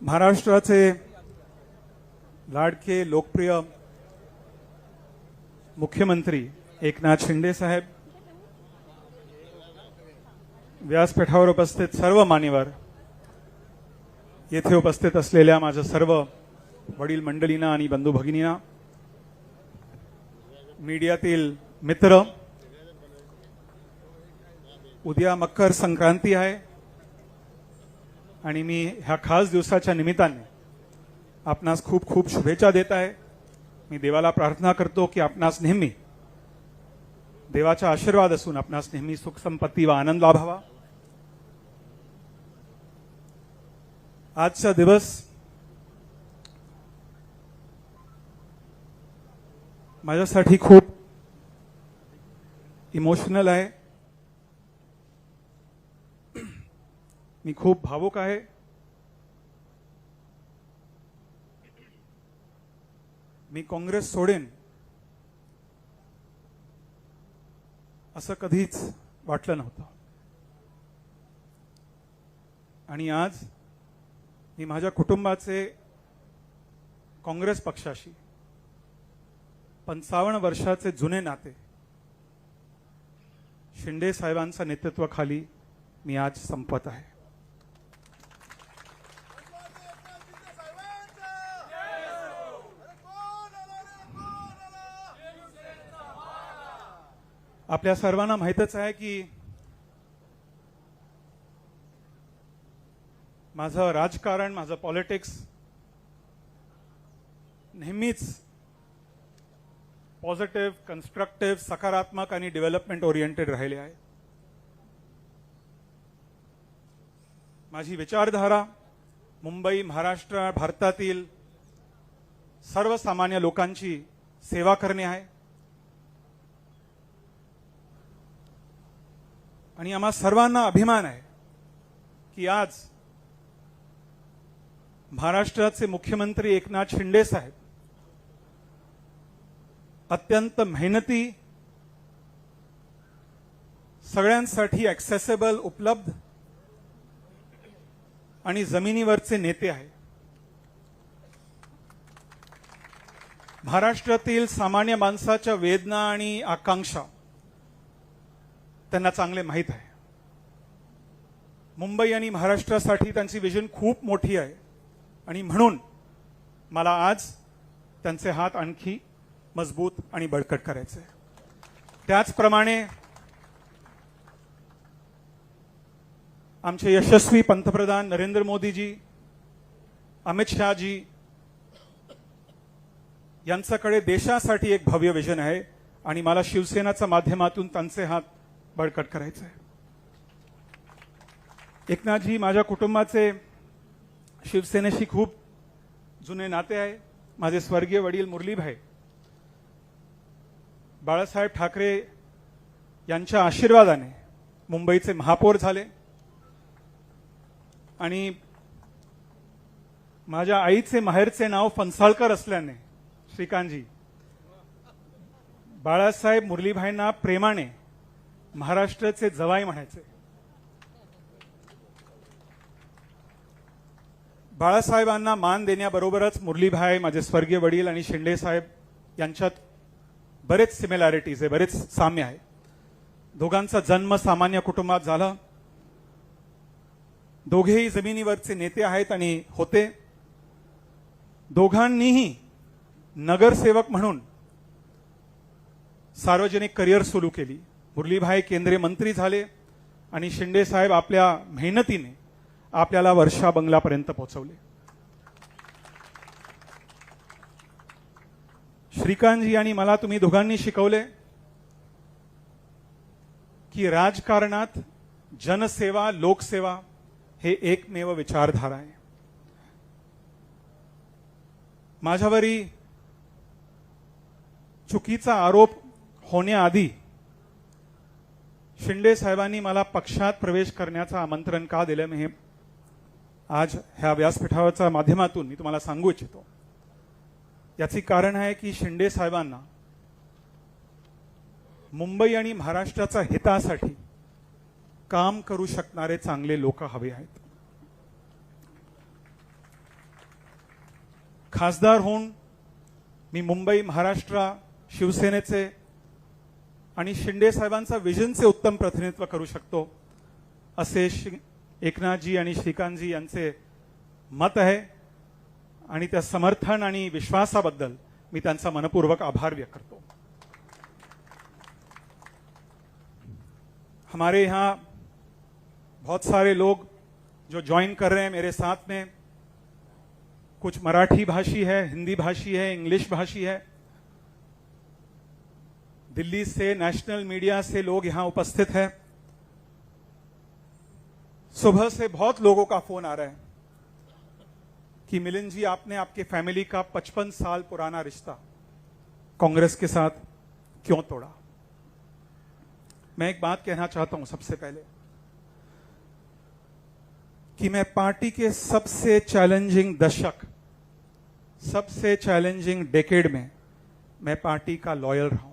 महाराष्ट्राचे लाडके लोकप्रिय मुख्यमंत्री एकनाथ शिंदे साहेब व्यासपीठावर उपस्थित सर्व मान्यवर येथे उपस्थित असलेल्या माझ्या सर्व वडील मंडळींना आणि बंधू भगिनींना मीडियातील मित्र उद्या मकर संक्रांती आहे. आणि मी ह्या खास दिवसाच्या निमित्ताने आपणास खूप खूप शुभेच्छा देत आहे. मी देवाला प्रार्थना करतो की आपणास नेहमी देवाचा आशीर्वाद असून आपणास नेहमी सुख संपत्ती व आनंद लाभावा. आजचा दिवस माझ्यासाठी खूप इमोशनल आहे. मी खूप भावुक आहे. मी काँग्रेस सोडेन. असं कधीच वाटलं नव्हतं. आणि आज मी माझ्या कुटुंबाचे काँग्रेस पक्षाशी पंचावन्न वर्षाचे जुने नाते शिंदे साहेबांच्या नेतृत्वाखाली मी आज संपत आहे. आपल्या सर्वांना माहीतच आहे की माझं राजकारण माझं पॉलिटिक्स नेहमीच पॉझिटिव्ह कन्स्ट्रक्टिव्ह सकारात्मक आणि डेव्हलपमेंट ओरिएंटेड राहिले आहे. माझी विचारधारा मुंबई महाराष्ट्र भारतातील सर्वसामान्य लोकांची सेवा करणे आहे. आणि आम्हा सर्वांना अभिमान आहे की आज महाराष्ट्राचे मुख्यमंत्री एकनाथ शिंदे साहेब अत्यंत मेहनती सगळ्यांसाठी ॲक्सेसेबल उपलब्ध आणि जमिनीवरचे नेते आहे महाराष्ट्रातील सामान्य माणसाच्या वेदना आणि आकांक्षा त्यांना चांगले माहीत आहे. मुंबई आणि महाराष्ट्रासाठी त्यांची विजन खूप मोठी आहे. आणि म्हणून मला आज त्यांचे हात आणखी मजबूत आणि बळकट करायचे त्याचप्रमाणे आमचे यशस्वी पंतप्रधान नरेंद्र मोदीजी अमित शहाजी यांच्याकडे देशासाठी एक भव्य विजन आहे. आणि मला शिवसेनाच्या माध्यमातून त्यांचे हात बळकट करायचं आहे एकनाथजी माझ्या कुटुंबाचे शिवसेनेशी खूप जुने नाते आहे. माझे स्वर्गीय वडील मुरलीभाई बाळासाहेब ठाकरे यांच्या आशीर्वादाने मुंबईचे महापौर झाले. आणि माझ्या आईचे माहेरचे नाव फणसाळकर असल्याने श्रीकांतजी बाळासाहेब मुरलीभाईंना प्रेमाने महाराष्ट्राचे जवाई म्हणायचे. बाळासाहेबांना मान देण्याबरोबरच मुरलीभाई माझे स्वर्गीय वडील आणि शिंदे साहेब यांच्यात बरेच सिमिलॅरिटीज आहे बरेच साम्य आहे. दोघांचा जन्म सामान्य कुटुंबात झाला. दोघेही जमिनीवरचे नेते आहेत आणि होते. दोघांनीही नगरसेवक म्हणून सार्वजनिक करिअर सुरू केली. मुरलीभाई केंद्रीय मंत्री झाले आणि शिंदे साहेब आपल्या मेहनतीने आपल्याला वर्षा बंगलापर्यंत पोहोचवले. श्रीकांतजी आणि मला तुम्ही दोघांनी शिकवले की राजकारणात जनसेवा लोकसेवा हे एकमेव विचारधारा आहे. माझ्यावरी चुकीचा आरोप होण्याआधी शिंदे साहेबांनी मला पक्षात प्रवेश करण्याचं आमंत्रण का दिलं मी हे आज ह्या व्यासपीठावरच्या माध्यमातून मी तुम्हाला सांगू इच्छितो. याचे कारण आहे की शिंदे साहेबांना मुंबई आणि महाराष्ट्राच्या हितासाठी काम करू शकणारे चांगले लोक हवे आहेत. खासदार होऊन मी मुंबई महाराष्ट्र शिवसेनेचे आणि शिंदे साहेबांचा विजनचे उत्तम प्रतिनिधित्व करू शकतो, असे एकनाथजी आणि श्रीकांतजी यांचे मत आहे. आणि त्या समर्थन आणि विश्वासाबद्दल मी त्यांचा मनपूर्वक आभार व्यक्त करतो. हमारे यहाँ बहुत सारे लोग जो ज्वाइन कर रहे हैं मेरे साथ में, कुछ मराठी भाषी है, हिंदी भाषी है इंग्लिश भाषी है दिल्ली से नेशनल मीडिया से लोग यहाँ उपस्थित हैं। सुबह से बहुत लोगों का फ़ोन आ रहा है कि मिलिंद जी, आपने आपके फैमिली का 55 साल पुराना रिश्ता कांग्रेस के साथ क्यों तोड़ा? मैं एक बात कहना चाहता हूँ सबसे पहले कि मैं पार्टी के सबसे चैलेंजिंग दशक, सबसे चैलेंजिंग डेकेड में मैं पार्टी का लॉयल रहा हूँ।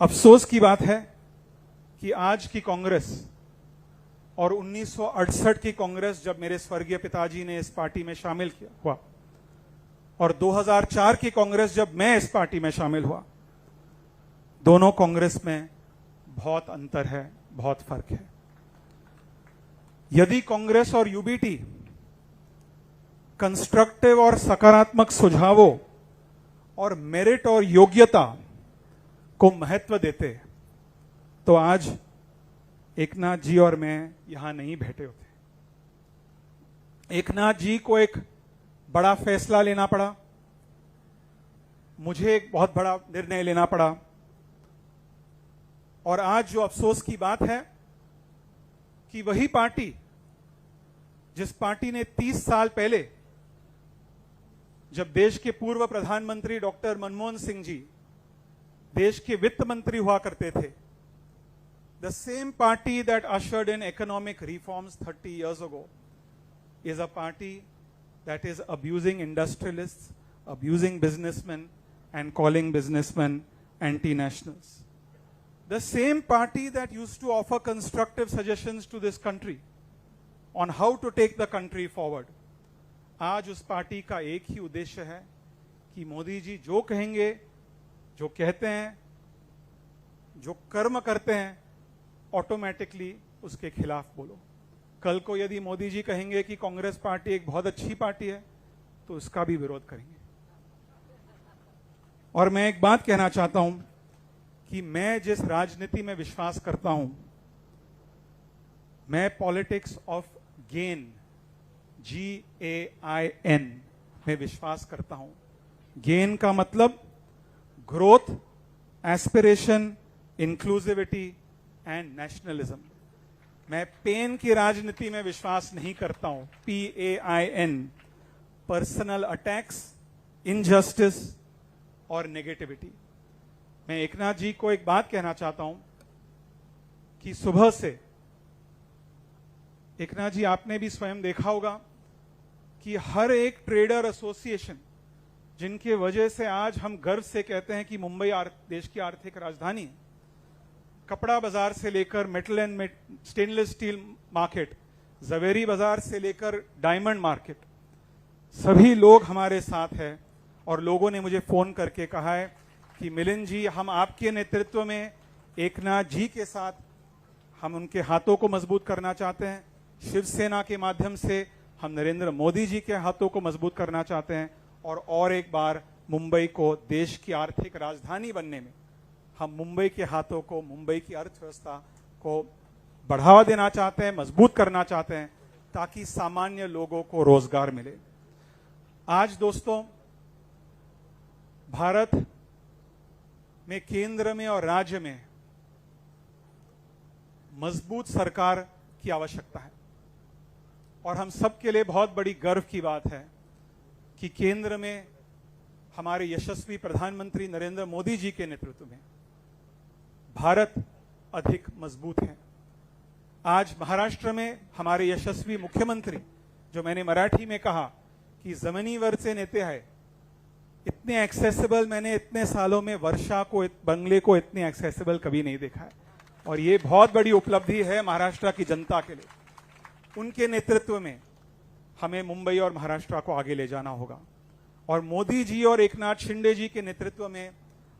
अफसोस की बात है कि आज की कांग्रेस और 1968 की कांग्रेस जब मेरे स्वर्गीय पिताजी ने इस पार्टी में शामिल किया, हुआ। और 2004 की कांग्रेस जब मैं इस पार्टी में शामिल हुआ, दोनों कांग्रेस में बहुत अंतर है, बहुत फ़र्क है। यदि कांग्रेस और यूबीटी कंस्ट्रक्टिव और सकारात्मक सुझावों और मेरिट और योग्यता को महत्व देते तो आज एकनाथ जी और मैं यहाँ नहीं बैठे होते। एकनाथ जी को एक बड़ा फैसला लेना पड़ा। मुझे एक बहुत बड़ा निर्णय लेना पड़ा। और आज जो अफसोस की बात है कि वही पार्टी, जिस पार्टी ने 30 साल पहले, जब देश के पूर्व प्रधानमंत्री डॉक्टर मनमोहन सिंह जी देश के वित्त मंत्री हुआ करते थे। The same party that ushered in economic reforms thirty years ago is a party that is abusing industrialist abusing businessman and calling businessman anti national the same party that use to offer constructive suggestion to this country on how to take the country forward आज उस party का एक ही उद्देश्य है कि मोदी जी जो कहेंगे जो कहते हैं, जो कर्म करते हैं ऑटोमेटिकली उसके खिलाफ बोलो। कल को यदि मोदी जी कहेंगे कि कांग्रेस पार्टी एक बहुत अच्छी पार्टी है तो उसका भी विरोध करेंगे। और मैं एक बात कहना चाहता हूँ कि मैं जिस राजनीति में विश्वास करता हूँ, मैं politics of gain G A I N में विश्वास करता हूँ। गेन का मतलब growth aspiration inclusivity and nationalism मैं पेन की राजनीति में विश्वास नहीं करता हूँ। P A I N personal attacks injustice और नेगेटिविटी मैं एकनाथ जी को एक बात कहना चाहता हूँ कि सुबह से, एकनाथ जी आपने भी स्वयं देखा होगा कि हर एक ट्रेडर एसोसिएशन जिनके वजह से आज हम गर्व से कहते हैं कि मुंबई देश की आर्थिक राजधानी कपड़ा बाज़ार से लेकर metal and stainless steel market, Zaveri Bazaar से लेकर डायमंड मार्केट, सभी लोग हमारे साथ हैं और लोगों ने मुझे फ़ोन करके कहा है कि मिलिंद जी, हम आपके नेतृत्व में एकनाथ जी के साथ हम उनके हाथों को मज़बूत करना चाहते हैं। शिवसेना के माध्यम से हम नरेंद्र मोदी जी के हाथों को मज़बूत करना चाहते हैं। और और एक बार मुंबई को देश की आर्थिक राजधानी बनने में हम मुंबई के हाथों को, मुंबई की अर्थव्यवस्था को बढ़ावा देना चाहते हैं, मज़बूत करना चाहते हैं, ताकि सामान्य लोगों को रोज़गार मिले। आज दोस्तों, भारत में, केंद्र में और राज्य में मज़बूत सरकार की आवश्यकता है। और हम सबके लिए बहुत बड़ी गर्व की बात है कि केंद्र में हमारे यशस्वी प्रधानमंत्री नरेंद्र मोदी जी के नेतृत्व में भारत अधिक मज़बूत है। आज महाराष्ट्र में हमारे यशस्वी मुख्यमंत्री, जो मैंने मराठी में कहा कि जमिनीवरचे नेते है, इतने एक्सेसिबल मैंने इतने सालों में वर्षा को, बंगले को इतने एक्सेसिबल कभी नहीं देखा है। और ये बहुत बड़ी उपलब्धि है महाराष्ट्र की जनता के लिए। उनके नेतृत्व में हमें मुंबई और महाराष्ट्र को आगे ले जाना होगा। और मोदी जी और एकनाथ शिंदे जी के नेतृत्व में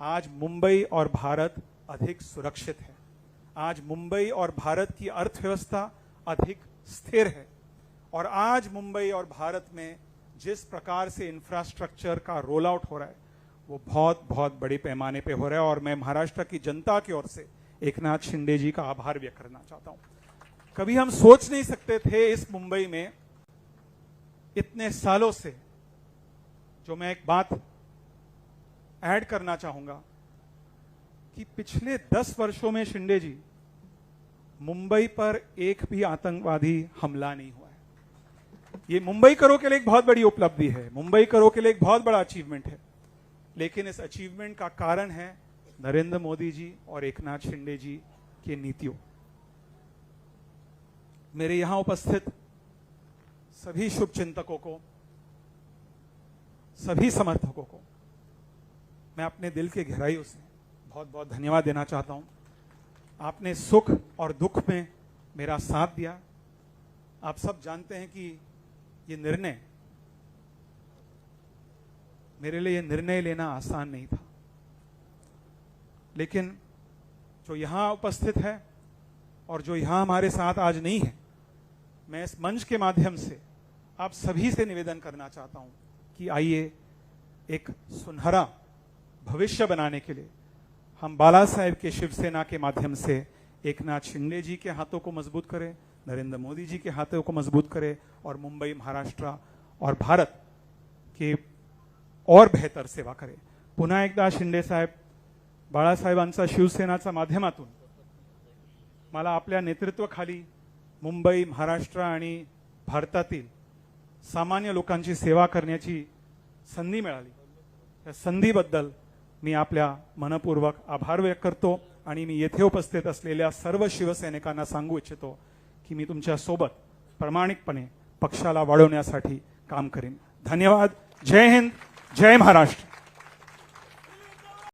आज मुंबई और भारत अधिक सुरक्षित है। आज मुंबई और भारत की अर्थव्यवस्था अधिक स्थिर है। और आज मुंबई और भारत में जिस प्रकार से इंफ्रास्ट्रक्चर का रोल आउट हो रहा है, वो बहुत बहुत बड़े पैमाने पे हो रहा है। और मैं महाराष्ट्र की जनता की ओर से एकनाथ शिंदे जी का आभार व्यक्त करना चाहता हूँ। कभी हम सोच नहीं सकते थे इस मुंबई में इतने सालों से जो मैं एक बात ऐड करना चाहूँगा कि पिछले दस वर्षों में शिंदे जी, मुंबई पर एक भी आतंकवादी हमला नहीं हुआ है। ये मुंबई करो के लिए एक बहुत बड़ी उपलब्धि है, मुंबई करो के लिए एक बहुत बड़ा अचीवमेंट है। लेकिन इस अचीवमेंट का कारण है नरेंद्र मोदी जी और एकनाथ शिंदे जी की नीतियों। मेरे यहाँ उपस्थित सभी शुभ चिंतकों को, सभी समर्थकों को, मैं अपने दिल के गहराइयों से बहुत बहुत धन्यवाद देना चाहता हूँ। आपने सुख और दुख में मेरा साथ दिया। आप सब जानते हैं कि ये निर्णय, मेरे लिए ये निर्णय लेना आसान नहीं था। लेकिन जो यहाँ उपस्थित है और जो यहाँ हमारे साथ आज नहीं है, मैं इस मंच के माध्यम से आप सभी से निवेदन करना चाहता हूं कि आइए एक सुनहरा भविष्य बनाने के लिए हम बाला साहेब के शिवसेना के माध्यम से एकनाथ शिंदे जी के हाथों को मजबूत करें नरेंद्र मोदी जी के हाथों को मजबूत करें और मुंबई महाराष्ट्र और भारत के और बेहतर सेवा करें। पुन्हा एकदा शिंदे साहेब बाळासाहेबांचा शिवसेनाच्या माध्यमातून मला आपल्या नेतृत्वाखाली मुंबई महाराष्ट्र आणि भारतातील सामान्य लोकांची सेवा करण्याची संधी मिळाली. त्या संधीबद्दल मी आपल्या मनपूर्वक आभार व्यक्त करतो आणि मी येथे उपस्थित असलेल्या सर्व शिवसैनिकांना सांगू इच्छितो की मी तुमच्यासोबत प्रामाणिकपणे पक्षाला वाढवण्यासाठी काम करेन. धन्यवाद. जय हिंद. जय महाराष्ट्र.